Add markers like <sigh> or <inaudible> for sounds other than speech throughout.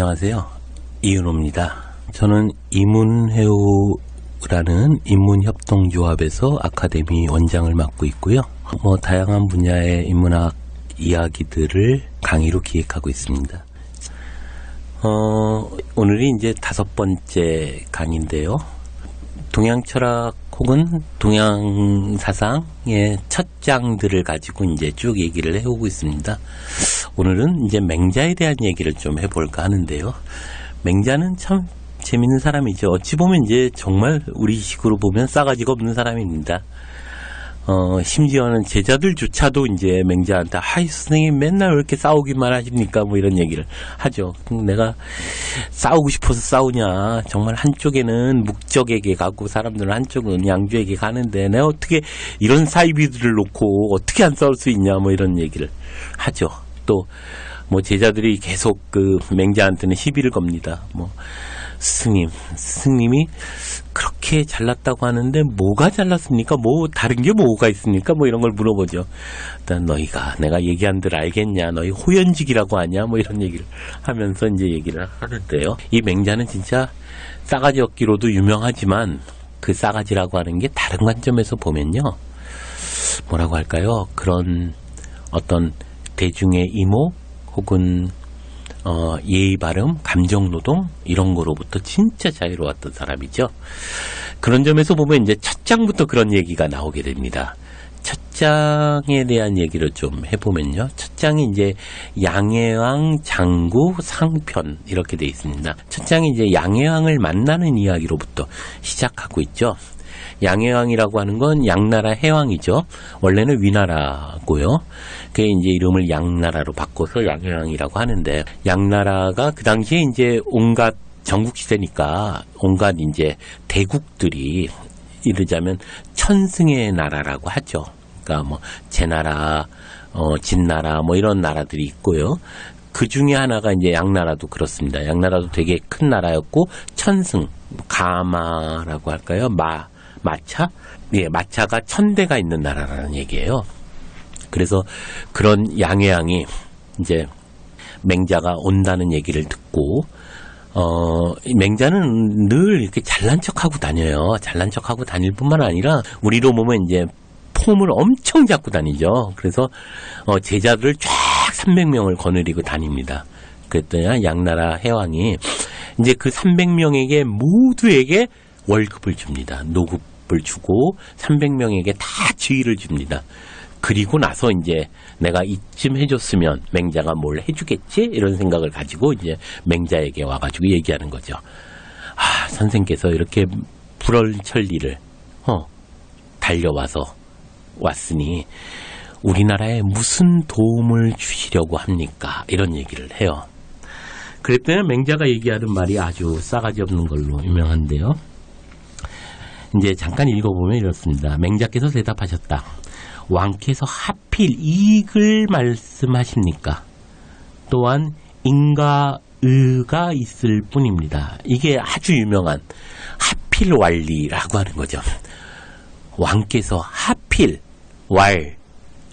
안녕하세요. 이윤호입니다. 저는 이문회우라는 인문협동조합에서 아카데미 원장을 맡고 있고요. 뭐 다양한 분야의 인문학 이야기들을 강의로 기획하고 있습니다. 어, 오늘이 이제 다섯 번째 강의인데요. 동양 철학 혹은 동양 사상의 첫 장들을 가지고 이제 쭉 얘기를 해오고 있습니다. 오늘은 이제 맹자에 대한 얘기를 좀 해볼까 하는데요. 맹자는 참 재밌는 사람이죠. 어찌 보면 이제 정말 우리 식으로 보면 싸가지가 없는 사람입니다. 어, 심지어는 제자들조차도 이제 맹자한테, 하이, 선생님 맨날 왜 이렇게 싸우기만 하십니까? 뭐 이런 얘기를 하죠. 내가 싸우고 싶어서 싸우냐. 정말 한쪽에는 묵적에게 가고 사람들은 한쪽은 양주에게 가는데 내가 어떻게 이런 사이비들을 놓고 어떻게 안 싸울 수 있냐. 뭐 이런 얘기를 하죠. 또, 뭐 제자들이 계속 그 맹자한테는 시비를 겁니다. 뭐, 스님, 스님이 그렇게 잘났다고 하는데 뭐가 잘났습니까? 뭐 다른 게 뭐가 있습니까? 뭐 이런 걸 물어보죠. 일단 너희가 내가 얘기한 들 알겠냐? 너희 호연직이라고 하냐? 뭐 이런 얘기를 하면서 이제 얘기를 하는데요. 이 맹자는 진짜 싸가지 없기로도 유명하지만 그 싸가지라고 하는 게 다른 관점에서 보면요. 뭐라고 할까요? 그런 어떤 대중의 이목 혹은 어, 예의 발음, 감정 노동 이런 거로부터 진짜 자유로웠던 사람이죠. 그런 점에서 보면 이제 첫 장부터 그런 얘기가 나오게 됩니다. 첫 장에 대한 얘기를 좀 해보면요. 첫 장이 이제 양해왕 장구 상편 이렇게 돼 있습니다. 첫 장이 이제 양해왕을 만나는 이야기로부터 시작하고 있죠. 양해왕이라고 하는 건 양나라 해왕이죠. 원래는 위나라고요. 그게 이제 이름을 양나라로 바꿔서 양해왕이라고 하는데 양나라가 그 당시에 이제 온갖 전국 시대니까 온갖 이제 대국들이 이르자면 천승의 나라라고 하죠. 그러니까 뭐 제나라, 어 진나라 뭐 이런 나라들이 있고요. 그 중에 하나가 이제 양나라도 그렇습니다. 양나라도 되게 큰 나라였고 천승, 가마라고 할까요? 마, 마차? 예, 마차가 천 대가 있는 나라라는 얘기예요. 그래서 그런 양해양이 이제 맹자가 온다는 얘기를 듣고 어, 이 맹자는 늘 이렇게 잘난 척하고 다녀요. 잘난 척하고 다닐 뿐만 아니라 우리로 보면 이제 폼을 엄청 잡고 다니죠. 그래서 어, 제자들을 쫙 300명을 거느리고 다닙니다. 그랬더니 양나라 해왕이 이제 그 300명에게 모두에게 월급을 줍니다. 노급 을 주고 300명에게 다 지위를 줍니다. 그리고 나서 이제 내가 이쯤 해줬으면 맹자가 뭘 해주겠지? 이런 생각을 가지고 이제 맹자에게 와가지고 얘기하는 거죠. 아, 선생께서 이렇게 불얼천리를, 어, 달려와서 왔으니 우리나라에 무슨 도움을 주시려고 합니까? 이런 얘기를 해요. 그랬더니 맹자가 얘기하는 말이 아주 싸가지 없는 걸로 유명한데요. 이제 잠깐 읽어보면 이렇습니다. 맹자께서 대답하셨다. 왕께서 하필 이익을 말씀하십니까? 또한 인가 의가 있을 뿐입니다. 이게 아주 유명한 하필 왈리라고 하는 거죠. 왕께서 하필 왈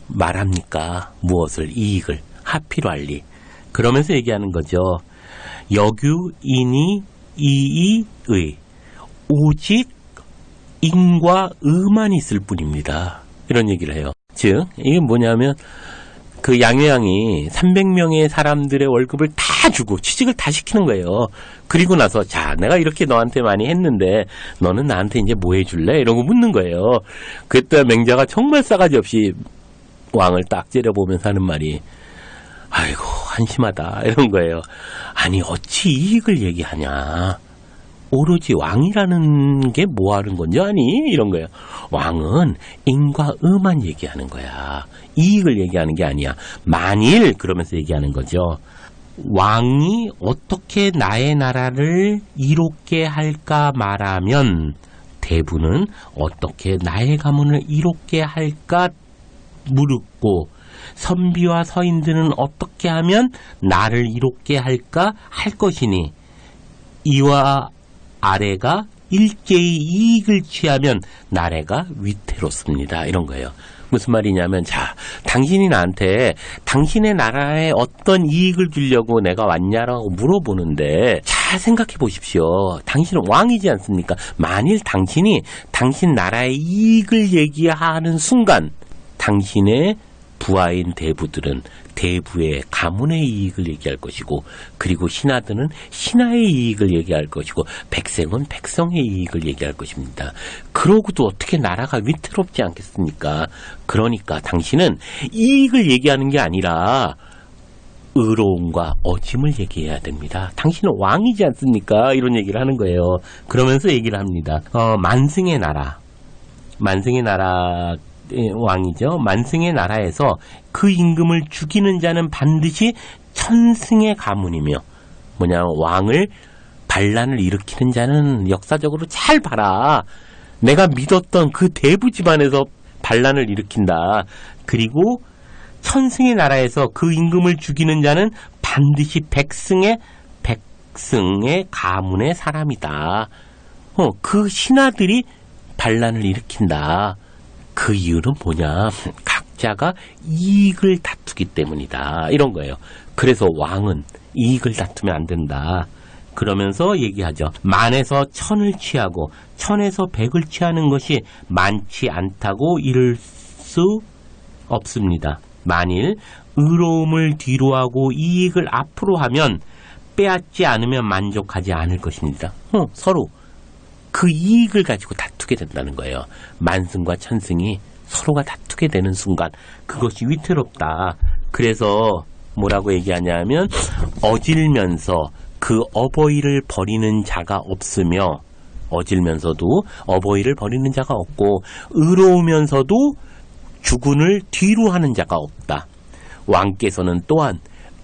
말합니까? 무엇을 이익을 하필 왈리 그러면서 얘기하는 거죠. 여규 인이 이의의 오직 인과 의만 있을 뿐입니다. 이런 얘기를 해요. 즉, 이게 뭐냐면, 그 양회양이 300명의 사람들의 월급을 다 주고 취직을 다 시키는 거예요. 그리고 나서, 자, 내가 이렇게 너한테 많이 했는데, 너는 나한테 이제 뭐 해줄래? 이런 거 묻는 거예요. 그때 맹자가 정말 싸가지 없이 왕을 딱 째려보면서 하는 말이, 아이고, 한심하다. 이런 거예요. 아니, 어찌 이익을 얘기하냐. 오로지 왕이라는 게 뭐 하는 건지 아니? 이런 거예요. 왕은 인과 의만 얘기하는 거야. 이익을 얘기하는 게 아니야. 만일 그러면서 얘기하는 거죠. 왕이 어떻게 나의 나라를 이롭게 할까 말하면 대부는 어떻게 나의 가문을 이롭게 할까 물었고 선비와 서인들은 어떻게 하면 나를 이롭게 할까 할 것이니 이와 아래가 일제히 이익을 취하면 나래가 위태롭습니다. 이런 거예요. 무슨 말이냐면, 자, 당신이 나한테 당신의 나라에 어떤 이익을 주려고 내가 왔냐라고 물어보는데, 잘 생각해 보십시오. 당신은 왕이지 않습니까? 만일 당신이 당신 나라의 이익을 얘기하는 순간, 당신의 부하인 대부들은 대부의 가문의 이익을 얘기할 것이고 그리고 신하들은 신하의 이익을 얘기할 것이고 백성은 백성의 이익을 얘기할 것입니다. 그러고도 어떻게 나라가 위태롭지 않겠습니까? 그러니까 당신은 이익을 얘기하는 게 아니라 의로움과 어짐을 얘기해야 됩니다. 당신은 왕이지 않습니까? 이런 얘기를 하는 거예요. 그러면서 얘기를 합니다. 어, 만승의 나라. 만승의 나라 의 왕이죠. 만승의 나라에서 그 임금을 죽이는 자는 반드시 천승의 가문이며 뭐냐 왕을 반란을 일으키는 자는 역사적으로 잘 봐라. 내가 믿었던 그 대부 집안에서 반란을 일으킨다. 그리고 천승의 나라에서 그 임금을 죽이는 자는 반드시 백승의 백승의 가문의 사람이다. 어, 그 신하들이 반란을 일으킨다. 그 이유는 뭐냐? 각자가 이익을 다투기 때문이다. 이런 거예요. 그래서 왕은 이익을 다투면 안 된다. 그러면서 얘기하죠. 만에서 천을 취하고 천에서 백을 취하는 것이 많지 않다고 이를 수 없습니다. 만일 의로움을 뒤로하고 이익을 앞으로 하면 빼앗지 않으면 만족하지 않을 것입니다. 어, 서로 그 이익을 가지고 다투게 된다는 거예요. 만승과 천승이 서로가 다투게 되는 순간 그것이 위태롭다. 그래서 뭐라고 얘기하냐면 어질면서 그 어버이를 버리는 자가 없으며 어질면서도 어버이를 버리는 자가 없고 의로우면서도 주군을 뒤로 하는 자가 없다. 왕께서는 또한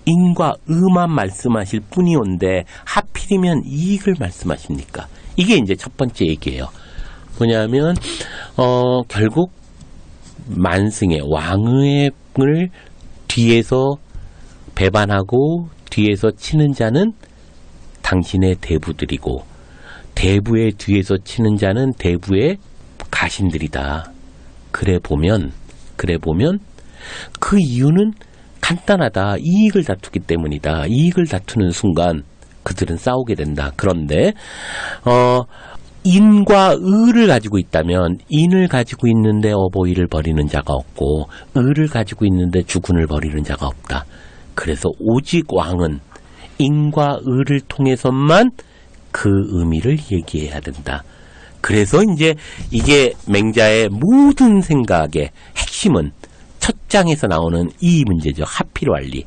인과 의만 말씀하실 뿐이온데 하필이면 이익을 말씀하십니까? 이게 이제 첫 번째 얘기예요. 뭐냐면 어 결국 만승의 왕을 뒤에서 배반하고 뒤에서 치는 자는 당신의 대부들이고 대부의 뒤에서 치는 자는 대부의 가신들이다. 그래 보면 그래 보면 그 이유는 간단하다. 이익을 다투기 때문이다. 이익을 다투는 순간 그들은 싸우게 된다. 그런데 어 인과 의를 가지고 있다면 인을 가지고 있는데 어버이를 버리는 자가 없고 의를 가지고 있는데 주군을 버리는 자가 없다. 그래서 오직 왕은 인과 의를 통해서만 그 의미를 얘기해야 된다. 그래서 이제 이게 맹자의 모든 생각의 핵심은 첫 장에서 나오는 이 문제죠. 하필 완리.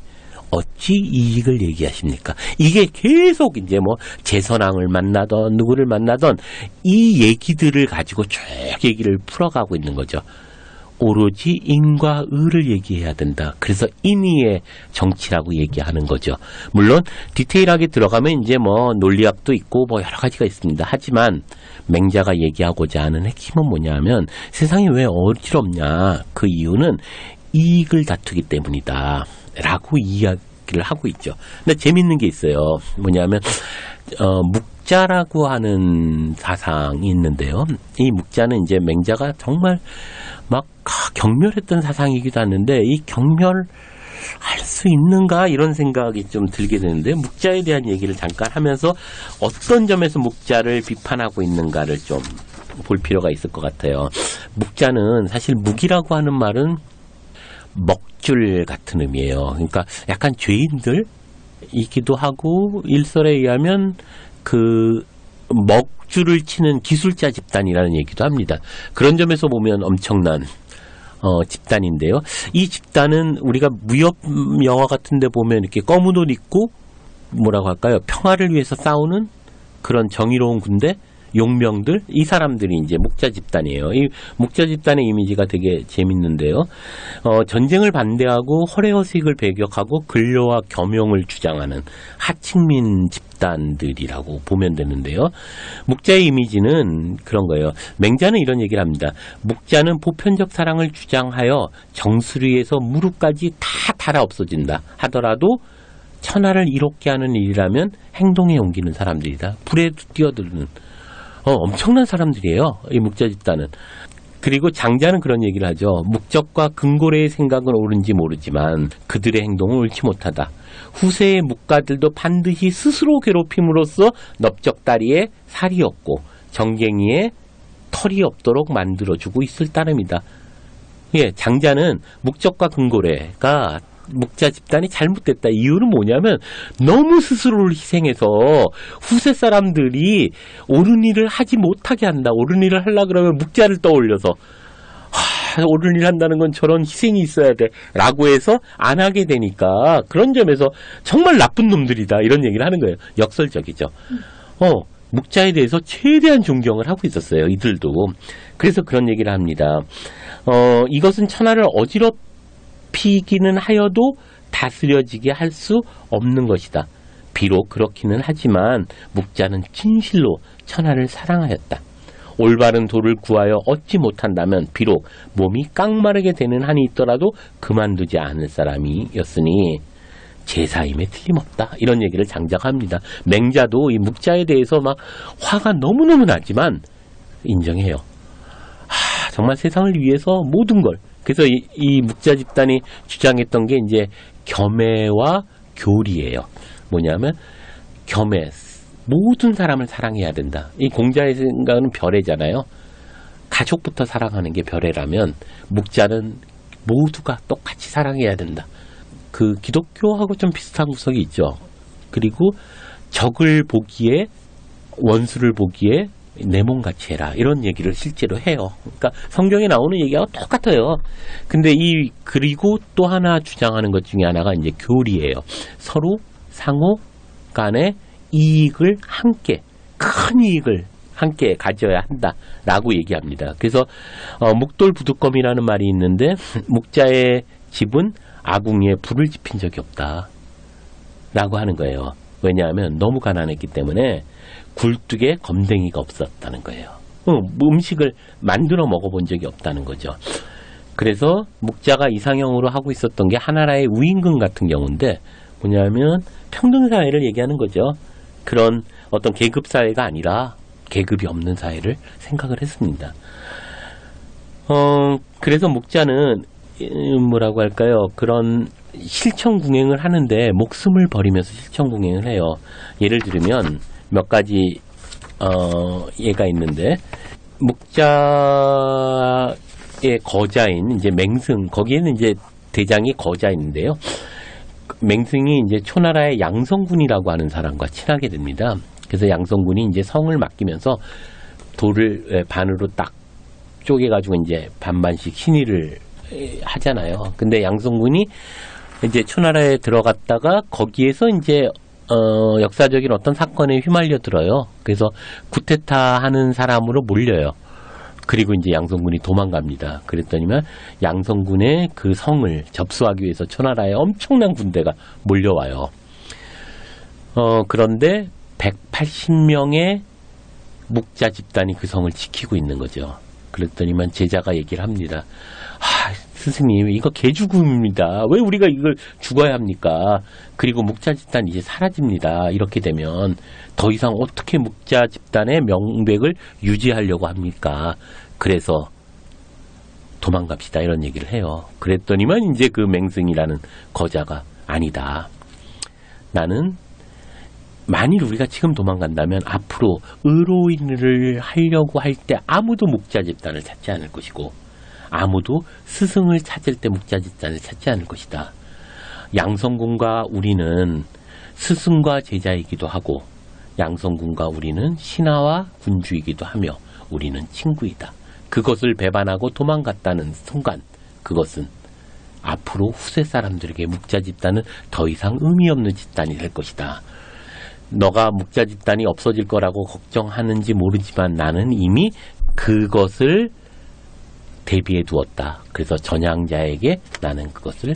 어찌 이익을 얘기하십니까? 이게 계속 이제 뭐 재선왕을 만나던 누구를 만나던 이 얘기들을 가지고 쭉 얘기를 풀어가고 있는 거죠. 오로지 인과 의를 얘기해야 된다. 그래서 인의의 정치라고 얘기하는 거죠. 물론 디테일하게 들어가면 이제 뭐 논리학도 있고 뭐 여러 가지가 있습니다. 하지만 맹자가 얘기하고자 하는 핵심은 뭐냐면 세상이 왜 어지럽냐. 그 이유는 이익을 다투기 때문이다. 라고 이야기를 하고 있죠. 근데 재밌는 게 있어요. 뭐냐면, 어, 묵자라고 하는 사상이 있는데요. 이 묵자는 이제 맹자가 정말 막 경멸했던 사상이기도 하는데, 이 경멸, 할 수 있는가 이런 생각이 좀 들게 되는데 묵자에 대한 얘기를 잠깐 하면서 어떤 점에서 묵자를 비판하고 있는가를 좀 볼 필요가 있을 것 같아요. 묵자는 사실 묵이라고 하는 말은 먹줄 같은 의미예요. 그러니까 약간 죄인들이기도 하고 일설에 의하면 그 먹줄을 치는 기술자 집단이라는 얘기도 합니다. 그런 점에서 보면 엄청난 어, 집단인데요. 이 집단은 우리가 무협 영화 같은 데 보면 이렇게 검은 옷 입고 뭐라고 할까요? 평화를 위해서 싸우는 그런 정의로운 군대 용명들 이 사람들이 이제 목자 집단이에요. 이 목자 집단의 이미지가 되게 재밌는데요. 어, 전쟁을 반대하고 허례허식을 배격하고 근료와 겸용을 주장하는 하층민 집단들이라고 보면 되는데요. 목자의 이미지는 그런 거예요. 맹자는 이런 얘기를 합니다. 목자는 보편적 사랑을 주장하여 정수리에서 무릎까지 다 달아 없어진다 하더라도 천하를 이롭게 하는 일이라면 행동에 옮기는 사람들이다. 불에 뛰어드는 어, 엄청난 사람들이에요. 이 묵자 집단은. 그리고 장자는 그런 얘기를 하죠. 묵적과 근고래의 생각은 옳은지 모르지만 그들의 행동은 옳지 못하다. 후세의 묵가들도 반드시 스스로 괴롭힘으로써 넓적다리에 살이 없고 정갱이에 털이 없도록 만들어주고 있을 따름이다. 예, 장자는 묵적과 근고래가 묵자 집단이 잘못됐다. 이유는 뭐냐면 너무 스스로를 희생해서 후세 사람들이 옳은 일을 하지 못하게 한다. 옳은 일을 하려 그러면 묵자를 떠올려서 하, 옳은 일 한다는 건 저런 희생이 있어야 돼. 라고 해서 안 하게 되니까 그런 점에서 정말 나쁜 놈들이다. 이런 얘기를 하는 거예요. 역설적이죠. 어, 묵자에 대해서 최대한 존경을 하고 있었어요. 이들도. 그래서 그런 얘기를 합니다. 어, 이것은 천하를 어지럽 히기는 하여도 다스려지게 할 수 없는 것이다. 비록 그렇기는 하지만 묵자는 진실로 천하를 사랑하였다. 올바른 도를 구하여 얻지 못한다면 비록 몸이 깡마르게 되는 한이 있더라도 그만두지 않을 사람이었으니 제사임에 틀림없다. 이런 얘기를 장작합니다. 맹자도 이 묵자에 대해서 막 화가 너무너무 나지만 인정해요. 하, 정말 세상을 위해서 모든 걸. 그래서 이, 이 묵자 집단이 주장했던 게 이제 겸해와 교리예요. 뭐냐면 겸해 모든 사람을 사랑해야 된다. 이 공자의 생각은 별애잖아요. 가족부터 사랑하는 게 별애라면 묵자는 모두가 똑같이 사랑해야 된다. 그 기독교하고 좀 비슷한 구석이 있죠. 그리고 적을 보기에 원수를 보기에 내 몸같이 해라 이런 얘기를 실제로 해요. 그러니까 성경에 나오는 얘기하고 똑같아요. 근데 이 그리고 또 하나 주장하는 것 중에 하나가 이제 교리예요. 서로 상호 간의 이익을 함께 큰 이익을 함께 가져야 한다라고 얘기합니다. 그래서 어, 묵돌 부두검이라는 말이 있는데 <laughs> 묵자의 집은 아궁이에 불을 지핀 적이 없다라고 하는 거예요. 왜냐하면 너무 가난했기 때문에 굴뚝에 검댕이가 없었다는 거예요. 어, 음식을 만들어 먹어본 적이 없다는 거죠. 그래서 묵자가 이상형으로 하고 있었던 게 하나라의 우임금 같은 경우인데 뭐냐면 평등 사회를 얘기하는 거죠. 그런 어떤 계급 사회가 아니라 계급이 없는 사회를 생각을 했습니다. 어, 그래서 묵자는 음, 뭐라고 할까요? 그런 실천궁행을 하는데 목숨을 버리면서 실천궁행을 해요. 예를 들면 몇 가지 어, 예가 있는데 묵자의 거자인 이제 맹승 거기에는 이제 대장이 거자인데요. 맹승이 이제 초나라의 양성군이라고 하는 사람과 친하게 됩니다. 그래서 양성군이 이제 성을 맡기면서 돌을 반으로 딱 쪼개가지고 이제 반반씩 신의를 하잖아요. 근데 양성군이 이제 초나라에 들어갔다가 거기에서 이제 어, 역사적인 어떤 사건에 휘말려 들어요. 그래서 구테타 하는 사람으로 몰려요. 그리고 이제 양성군이 도망갑니다. 그랬더니만 양성군의 그 성을 접수하기 위해서 초나라에 엄청난 군대가 몰려와요. 어, 그런데 180명의 묵자 집단이 그 성을 지키고 있는 거죠. 그랬더니만 제자가 얘기를 합니다. 아, 스승님, 이거 개죽음입니다. 왜 우리가 이걸 죽어야 합니까? 그리고 묵자 집단 이제 사라집니다. 이렇게 되면 더 이상 어떻게 묵자 집단의 명백을 유지하려고 합니까? 그래서 도망갑시다. 이런 얘기를 해요. 그랬더니만 이제 그 맹승이라는 거자가 아니다. 나는 만일 우리가 지금 도망간다면 앞으로 의로인을 하려고 할 때 아무도 묵자 집단을 찾지 않을 것이고 아무도 스승을 찾을 때 묵자 집단을 찾지 않을 것이다. 양성군과 우리는 스승과 제자이기도 하고 양성군과 우리는 신하와 군주이기도 하며 우리는 친구이다. 그것을 배반하고 도망갔다는 순간 그것은 앞으로 후세 사람들에게 묵자 집단은 더 이상 의미 없는 집단이 될 것이다. 너가 묵자 집단이 없어질 거라고 걱정하는지 모르지만 나는 이미 그것을 대비해 두었다. 그래서 전향자에게 나는 그것을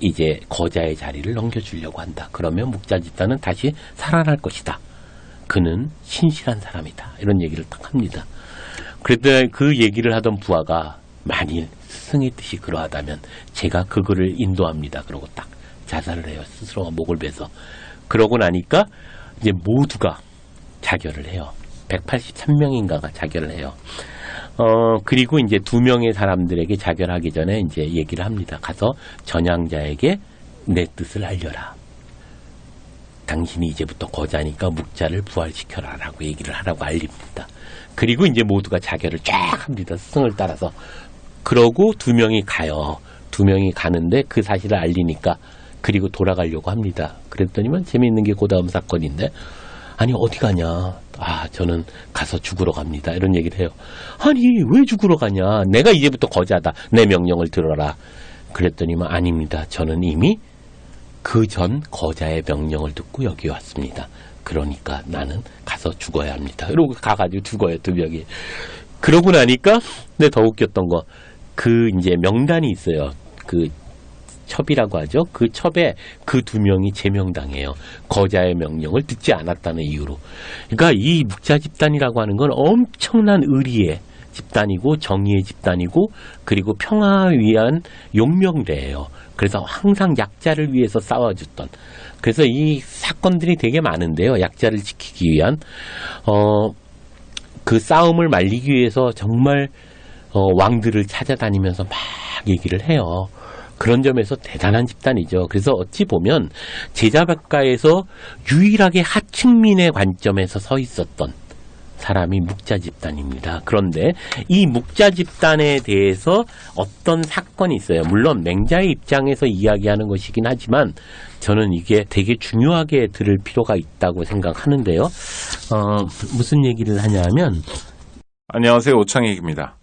이제 거자의 자리를 넘겨주려고 한다. 그러면 묵자 집단은 다시 살아날 것이다. 그는 신실한 사람이다. 이런 얘기를 딱 합니다. 그때 그 얘기를 하던 부하가 만일 스승의 뜻이 그러하다면 제가 그거를 인도합니다. 그러고 딱 자살을 해요. 스스로가 목을 베서. 그러고 나니까 이제 모두가 자결을 해요. 183명인가가 자결을 해요. 어, 그리고 이제 두 명의 사람들에게 자결하기 전에 이제 얘기를 합니다. 가서 전향자에게 내 뜻을 알려라. 당신이 이제부터 거자니까 묵자를 부활시켜라 라고 얘기를 하라고 알립니다. 그리고 이제 모두가 자결을 쫙 합니다. 스승을 따라서. 그러고 두 명이 가요. 두 명이 가는데 그 사실을 알리니까 그리고 돌아가려고 합니다. 그랬더니만 재미있는 게 그 다음 사건인데 아니 어디 가냐? 아 저는 가서 죽으러 갑니다. 이런 얘기를 해요. 아니 왜 죽으러 가냐? 내가 이제부터 거자다. 내 명령을 들어라. 그랬더니만 아닙니다. 저는 이미 그 전 거자의 명령을 듣고 여기 왔습니다. 그러니까 나는 가서 죽어야 합니다. 이러고 가가지고 죽어요 두 명이. 그러고 나니까 근데 더 웃겼던 거 그 이제 명단이 있어요. 그 첩이라고 하죠. 그 첩에 그 두 명이 제명당해요. 거자의 명령을 듣지 않았다는 이유로. 그러니까 이 묵자 집단이라고 하는 건 엄청난 의리의 집단이고 정의의 집단이고 그리고 평화를 위한 용명대예요. 그래서 항상 약자를 위해서 싸워줬던. 그래서 이 사건들이 되게 많은데요. 약자를 지키기 위한 어, 그 싸움을 말리기 위해서 정말 어, 왕들을 찾아다니면서 막 얘기를 해요. 그런 점에서 대단한 집단이죠. 그래서 어찌 보면 제자백가에서 유일하게 하층민의 관점에서 서 있었던 사람이 묵자 집단입니다. 그런데 이 묵자 집단에 대해서 어떤 사건이 있어요. 물론 맹자의 입장에서 이야기하는 것이긴 하지만 저는 이게 되게 중요하게 들을 필요가 있다고 생각하는데요. 어, 무슨 얘기를 하냐면 안녕하세요. 오창익입니다.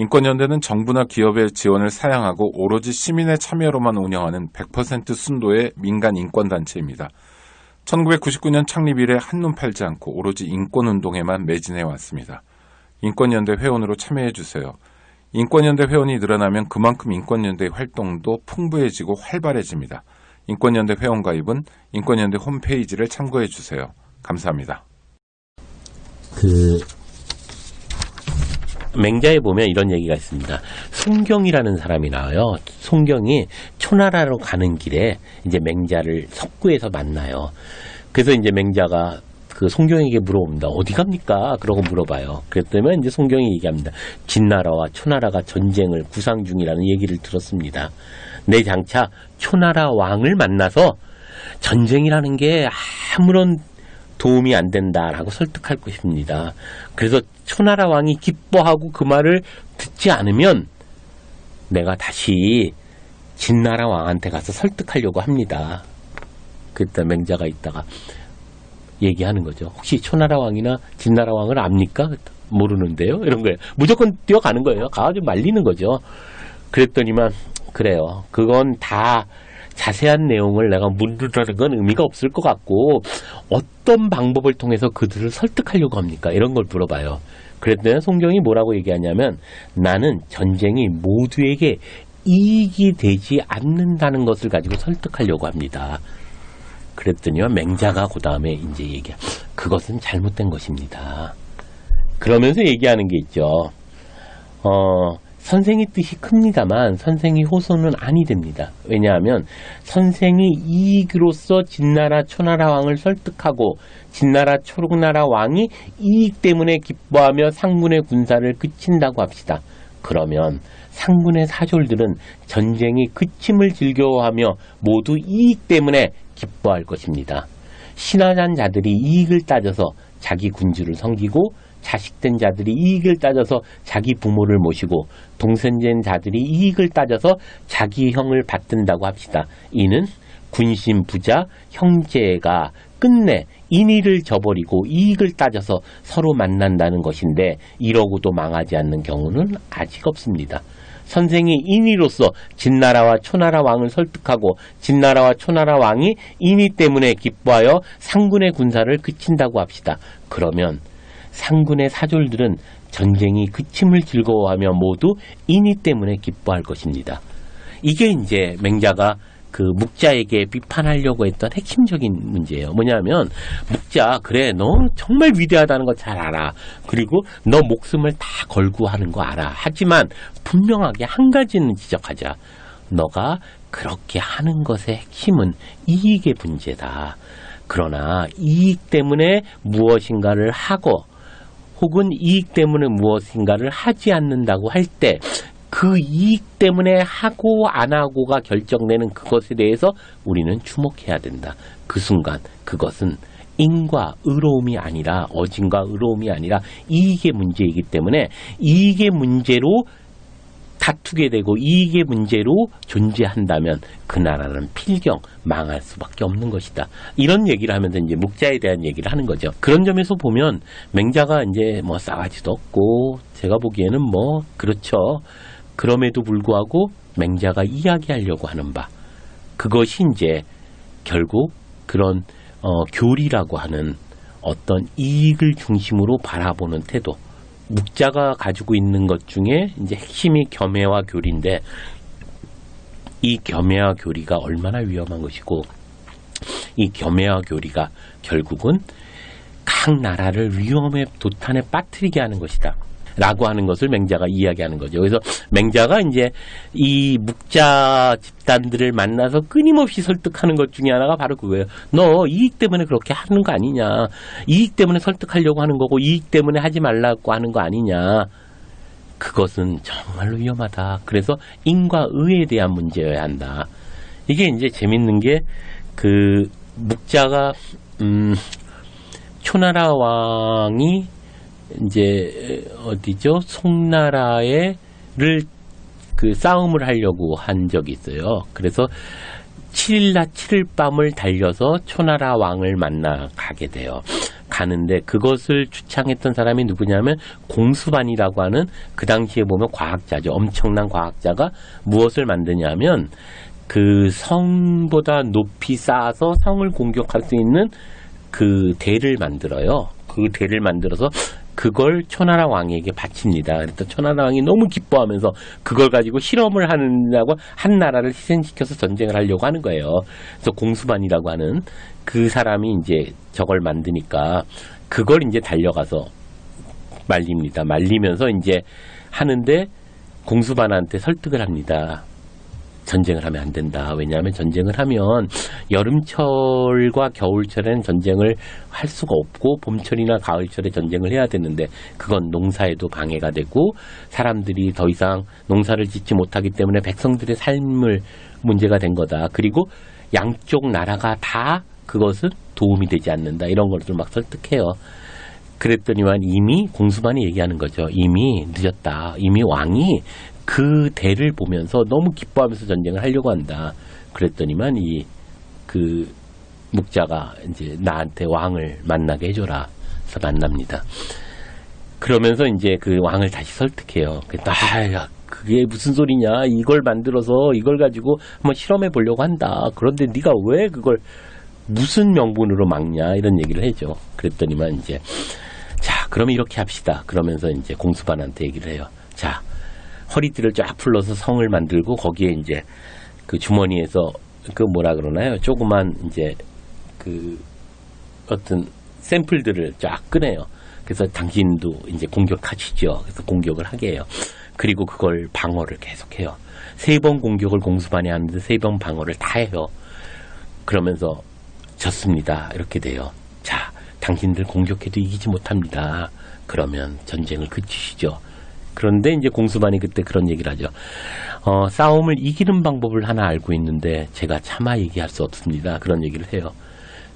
인권연대는 정부나 기업의 지원을 사양하고 오로지 시민의 참여로만 운영하는 100% 순도의 민간 인권단체입니다. 1999년 창립 이래 한눈 팔지 않고 오로지 인권운동에만 매진해 왔습니다. 인권연대 회원으로 참여해 주세요. 인권연대 회원이 늘어나면 그만큼 인권연대의 활동도 풍부해지고 활발해집니다. 인권연대 회원 가입은 인권연대 홈페이지를 참고해 주세요. 감사합니다. 그 맹자에 보면 이런 얘기가 있습니다. 송경이라는 사람이 나와요. 송경이 초나라로 가는 길에 이제 맹자를 석구에서 만나요. 그래서 이제 맹자가 그 송경에게 물어봅니다. 어디 갑니까? 그러고 물어봐요. 그랬더니 이제 송경이 얘기합니다. 진나라와 초나라가 전쟁을 구상 중이라는 얘기를 들었습니다. 내 장차 초나라 왕을 만나서 전쟁이라는 게 아무런 도움이 안 된다라고 설득할 것입니다. 그래서 초나라 왕이 기뻐하고 그 말을 듣지 않으면 내가 다시 진나라 왕한테 가서 설득하려고 합니다. 그때 맹자가 있다가 얘기하는 거죠. 혹시 초나라 왕이나 진나라 왕을 압니까? 모르는데요. 이런 거예요. 무조건 뛰어가는 거예요. 가가지고 말리는 거죠. 그랬더니만 그래요. 그건 다 자세한 내용을 내가 묻는다는 건 의미가 없을 것 같고 어떤 방법을 통해서 그들을 설득하려고 합니까? 이런 걸 물어봐요. 그랬더니 송경이 뭐라고 얘기하냐면 나는 전쟁이 모두에게 이익이 되지 않는다는 것을 가지고 설득하려고 합니다. 그랬더니요 맹자가 그 다음에 이제 얘기야. 그것은 잘못된 것입니다. 그러면서 얘기하는 게 있죠. 어, 선생의 뜻이 큽니다만 선생의 호소는 아니 됩니다. 왜냐하면 선생이 이익으로서 진나라 초나라 왕을 설득하고 진나라 초록나라 왕이 이익 때문에 기뻐하며 상군의 군사를 그친다고 합시다. 그러면 상군의 사졸들은 전쟁이 그침을 즐거워하며 모두 이익 때문에 기뻐할 것입니다. 신하잔 자들이 이익을 따져서 자기 군주를 섬기고 자식된 자들이 이익을 따져서 자기 부모를 모시고 동생된 자들이 이익을 따져서 자기 형을 받든다고 합시다. 이는 군신 부자 형제가 끝내 인의를 저버리고 이익을 따져서 서로 만난다는 것인데 이러고도 망하지 않는 경우는 아직 없습니다. 선생이 인의로서 진나라와 초나라 왕을 설득하고 진나라와 초나라 왕이 인의 때문에 기뻐하여 상군의 군사를 그친다고 합시다. 그러면 상군의 사졸들은 전쟁이 그침을 즐거워하며 모두 인의 때문에 기뻐할 것입니다. 이게 이제 맹자가 그 묵자에게 비판하려고 했던 핵심적인 문제예요. 뭐냐면 묵자 그래 너 정말 위대하다는 거 잘 알아. 그리고 너 목숨을 다 걸고 하는 거 알아. 하지만 분명하게 한 가지는 지적하자. 너가 그렇게 하는 것의 핵심은 이익의 문제다. 그러나 이익 때문에 무엇인가를 하고 혹은 이익 때문에 무엇인가를 하지 않는다고 할 때 그 이익 때문에 하고 안 하고가 결정되는 그것에 대해서 우리는 주목해야 된다. 그 순간 그것은 인과 의로움이 아니라 어진과 의로움이 아니라 이익의 문제이기 때문에 이익의 문제로 다투게 되고 이익의 문제로 존재한다면 그 나라는 필경 망할 수밖에 없는 것이다. 이런 얘기를 하면서 이제 묵자에 대한 얘기를 하는 거죠. 그런 점에서 보면 맹자가 이제 뭐 싸가지도 없고 제가 보기에는 뭐 그렇죠. 그럼에도 불구하고 맹자가 이야기하려고 하는 바 그것이 이제 결국 그런 어, 교리라고 하는 어떤 이익을 중심으로 바라보는 태도. 묵자가 가지고 있는 것 중에 이제 핵심이 겸해와 교리인데 이 겸해와 교리가 얼마나 위험한 것이고 이 겸해와 교리가 결국은 각 나라를 위험의 도탄에 빠뜨리게 하는 것이다. 라고 하는 것을 맹자가 이야기하는 거죠. 그래서 맹자가 이제 이 묵자 집단들을 만나서 끊임없이 설득하는 것 중에 하나가 바로 그거예요. 너 이익 때문에 그렇게 하는 거 아니냐. 이익 때문에 설득하려고 하는 거고 이익 때문에 하지 말라고 하는 거 아니냐. 그것은 정말로 위험하다. 그래서 인과 의에 대한 문제여야 한다. 이게 이제 재밌는 게 그 묵자가 음 초나라 왕이 이제 어디죠? 송나라에를 그 싸움을 하려고 한 적이 있어요. 그래서 7일날 7일 밤을 달려서 초나라 왕을 만나 가게 돼요. 가는데 그것을 주창했던 사람이 누구냐면 공수반이라고 하는 그 당시에 보면 과학자죠. 엄청난 과학자가 무엇을 만드냐면 그 성보다 높이 쌓아서 성을 공격할 수 있는 그 대를 만들어요. 그 대를 만들어서 그걸 초나라 왕에게 바칩니다. 그래서 초나라 왕이 너무 기뻐하면서 그걸 가지고 실험을 하느냐고 한 나라를 희생시켜서 전쟁을 하려고 하는 거예요. 그래서 공수반이라고 하는 그 사람이 이제 저걸 만드니까 그걸 이제 달려가서 말립니다. 말리면서 이제 하는데 공수반한테 설득을 합니다. 전쟁을 하면 안 된다. 왜냐하면 전쟁을 하면 여름철과 겨울철에는 전쟁을 할 수가 없고 봄철이나 가을철에 전쟁을 해야 되는데 그건 농사에도 방해가 되고 사람들이 더 이상 농사를 짓지 못하기 때문에 백성들의 삶을 문제가 된 거다. 그리고 양쪽 나라가 다 그것은 도움이 되지 않는다. 이런 것을 막 설득해요. 그랬더니만 이미 공수반이 얘기하는 거죠. 이미 늦었다. 이미 왕이 그 대를 보면서 너무 기뻐하면서 전쟁을 하려고 한다. 그랬더니만 이 그 묵자가 이제 나한테 왕을 만나게 해줘라. 그래서 만납니다. 그러면서 이제 그 왕을 다시 설득해요. 그랬더니 아, 야, 그게 무슨 소리냐? 이걸 만들어서 이걸 가지고 한번 실험해 보려고 한다. 그런데 네가 왜 그걸 무슨 명분으로 막냐? 이런 얘기를 해줘. 그랬더니만 이제 자, 그러면 이렇게 합시다. 그러면서 이제 공수반한테 얘기를 해요. 자, 허리띠를 쫙 풀러서 성을 만들고 거기에 이제 그 주머니에서 그 뭐라 그러나요? 조그만 이제 그 어떤 샘플들을 쫙 꺼내요. 그래서 당신도 이제 공격하시죠. 그래서 공격을 하게 해요. 그리고 그걸 방어를 계속해요. 세 번 공격을 공수반이 하는데 세 번 방어를 다 해요. 그러면서 졌습니다. 이렇게 돼요. 자, 당신들 공격해도 이기지 못합니다. 그러면 전쟁을 그치시죠. 그런데 이제 공수반이 그때 그런 얘기를 하죠. 어, 싸움을 이기는 방법을 하나 알고 있는데 제가 차마 얘기할 수 없습니다. 그런 얘기를 해요.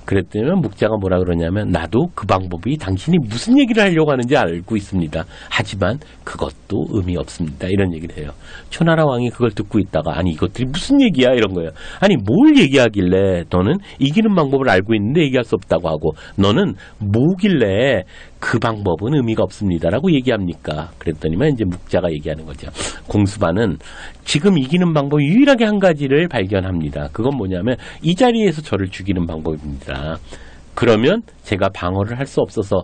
그랬더니 묵자가 뭐라 그러냐면 나도 그 방법이 당신이 무슨 얘기를 하려고 하는지 알고 있습니다. 하지만 그것도 의미 없습니다. 이런 얘기를 해요. 초나라 왕이 그걸 듣고 있다가 아니 이것들이 무슨 얘기야 이런 거예요. 아니 뭘 얘기하길래 너는 이기는 방법을 알고 있는데 얘기할 수 없다고 하고 너는 뭐길래 그 방법은 의미가 없습니다라고 얘기합니까? 그랬더니만 이제 묵자가 얘기하는 거죠. 공수반은 지금 이기는 방법 유일하게 한 가지를 발견합니다. 그건 뭐냐면 이 자리에서 저를 죽이는 방법입니다. 그러면 제가 방어를 할 수 없어서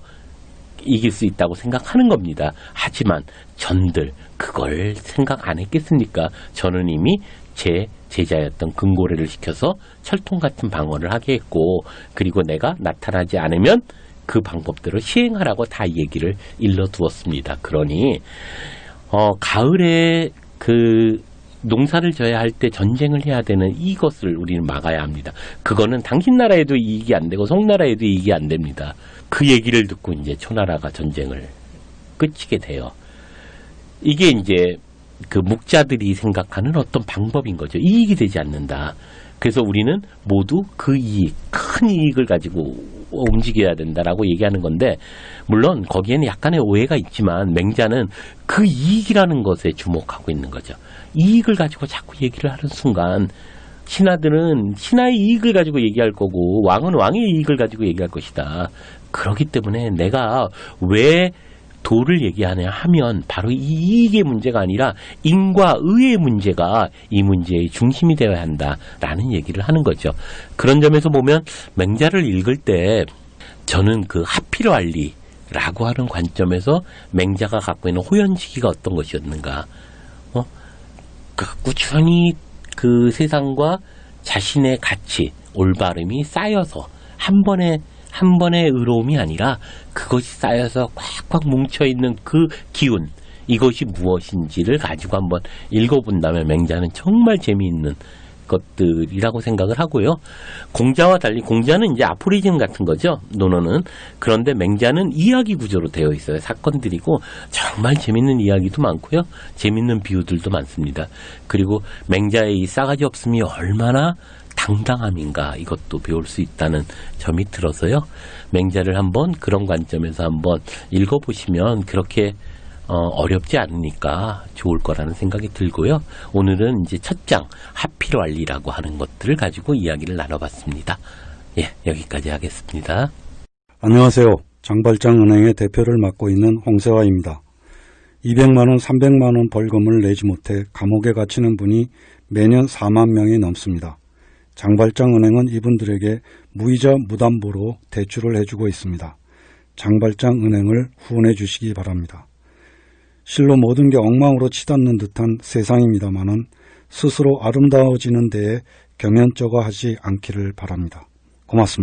이길 수 있다고 생각하는 겁니다. 하지만 전들 그걸 생각 안 했겠습니까? 저는 이미 제 제자였던 금고래를 시켜서 철통 같은 방어를 하게 했고 그리고 내가 나타나지 않으면 그 방법대로 시행하라고 다 얘기를 일러 두었습니다. 그러니 어, 가을에 그 농사를 져야 할 때 전쟁을 해야 되는 이것을 우리는 막아야 합니다. 그거는 당신 나라에도 이익이 안 되고 송나라에도 이익이 안 됩니다. 그 얘기를 듣고 이제 초나라가 전쟁을 끝이게 돼요. 이게 이제 그 묵자들이 생각하는 어떤 방법인 거죠. 이익이 되지 않는다. 그래서 우리는 모두 그 이익, 큰 이익을 가지고 움직여야 된다라고 얘기하는 건데, 물론 거기에는 약간의 오해가 있지만 맹자는 그 이익이라는 것에 주목하고 있는 거죠. 이익을 가지고 자꾸 얘기를 하는 순간, 신하들은 신하의 이익을 가지고 얘기할 거고, 왕은 왕의 이익을 가지고 얘기할 것이다. 그렇기 때문에 내가 왜 도를 얘기하냐 하면 바로 이 이익의 문제가 아니라 인과 의의 문제가 이 문제의 중심이 되어야 한다라는 얘기를 하는 거죠. 그런 점에서 보면 맹자를 읽을 때 저는 그 하필왈리라고 하는 관점에서 맹자가 갖고 있는 호연지기가 어떤 것이었는가. 어? 그 꾸준히 그 세상과 자신의 가치, 올바름이 쌓여서 한 번에 한 번의 의로움이 아니라 그것이 쌓여서 꽉꽉 뭉쳐있는 그 기운, 이것이 무엇인지를 가지고 한번 읽어본다면 맹자는 정말 재미있는 것들이라고 생각을 하고요. 공자와 달리 공자는 이제 아포리즘 같은 거죠. 논어는. 그런데 맹자는 이야기 구조로 되어 있어요. 사건들이고 정말 재밌는 이야기도 많고요. 재밌는 비유들도 많습니다. 그리고 맹자의 이 싸가지 없음이 얼마나 당당함인가 이것도 배울 수 있다는 점이 들어서요. 맹자를 한번 그런 관점에서 한번 읽어보시면 그렇게 어, 어렵지 않으니까 좋을 거라는 생각이 들고요. 오늘은 이제 첫 장 하필왈리라고 하는 것들을 가지고 이야기를 나눠봤습니다. 예, 여기까지 하겠습니다. 안녕하세요. 장발장 은행의 대표를 맡고 있는 홍세화입니다. 200만원, 300만원 벌금을 내지 못해 감옥에 갇히는 분이 매년 4만 명이 넘습니다. 장발장 은행은 이분들에게 무이자 무담보로 대출을 해주고 있습니다. 장발장 은행을 후원해 주시기 바랍니다. 실로 모든 게 엉망으로 치닫는 듯한 세상입니다마는 스스로 아름다워지는 데에 경연쩍어 하지 않기를 바랍니다. 고맙습니다.